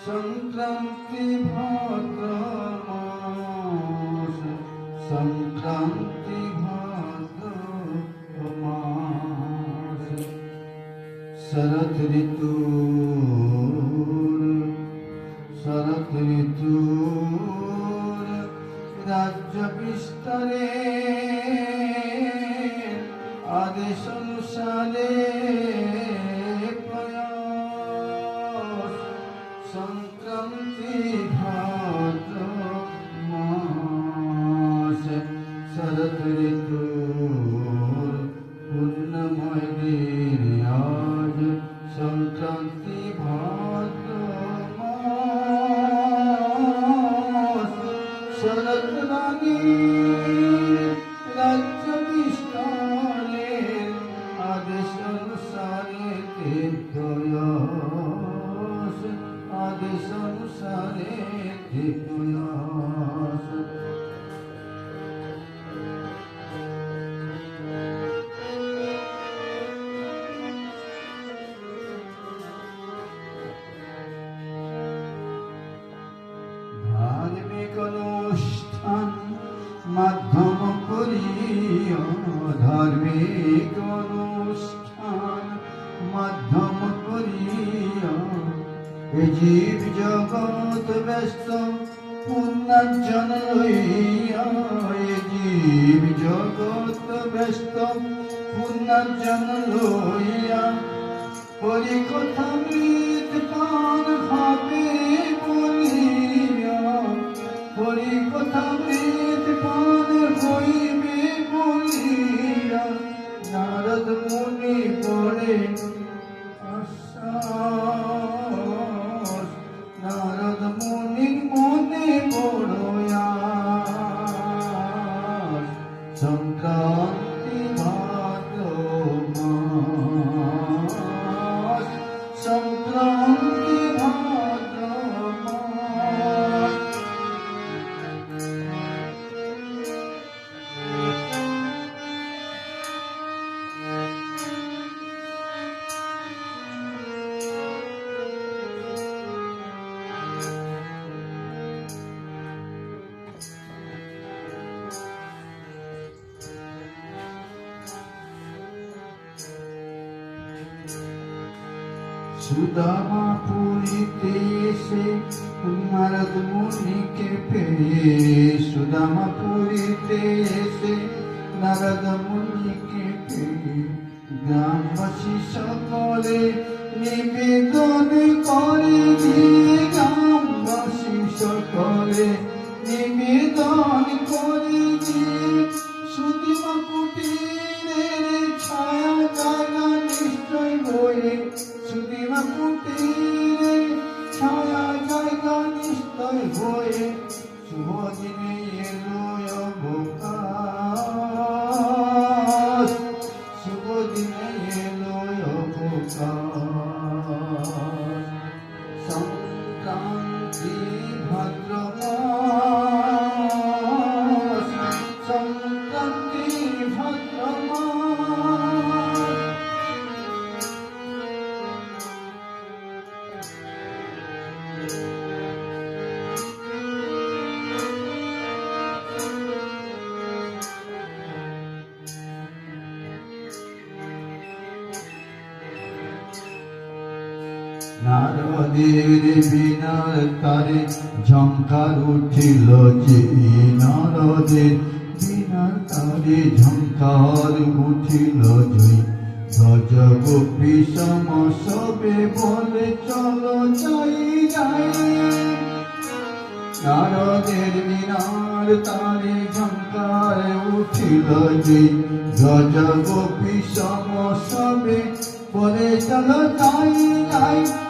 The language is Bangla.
সংক্রান্তি ভাদ্র মাস সংক্রান্তি ভাদ্র মাস শরৎ ঋতু শরৎ ঋতু রাজ্য বিস্তারে আদেশ অনুসারে রাজ্য বিস্তারের আদেশ অনুসারে তীর্থয়াস আদেশ অনুসারে তীর্থয়াস ধার্মিক অনুষ্ঠান মাধ্যম করিয়া এ জীব জগৎ ব্যস্ত পুণ্যার্জন লইয়া এ জীব জগৎ ব্যস্ত পুণ্যার্জন লইয়া করি কথা মৃত পান সংক্রান্তি সুদামা পুরীতে এসে নারদ মুনিকে পেয়ে সুদামা পুরীতে এসে নারদ মুনিকে পেয়ে গ্রামবাসী সকলে নিবেদন করে দিয়ে গ্রামবাসী সকলে নিবেদন হয়ে শুভ দিনে এলো অবকাশ শুভ দিনে এলো অবকাশ সংক্রান্তি ভাদ্র নারদের বিনার তারে ঝঙ্কার উঠিল যে নারদের বিনার তারে ঝঙ্কার উঠিল যে। গজ গোপী সম সবে বলে, চলো যাই যাই। নারদের বিনার তারে ঝঙ্কার উঠিল যে। গজ গোপী সম সবে বলে, চলো যাই যাই।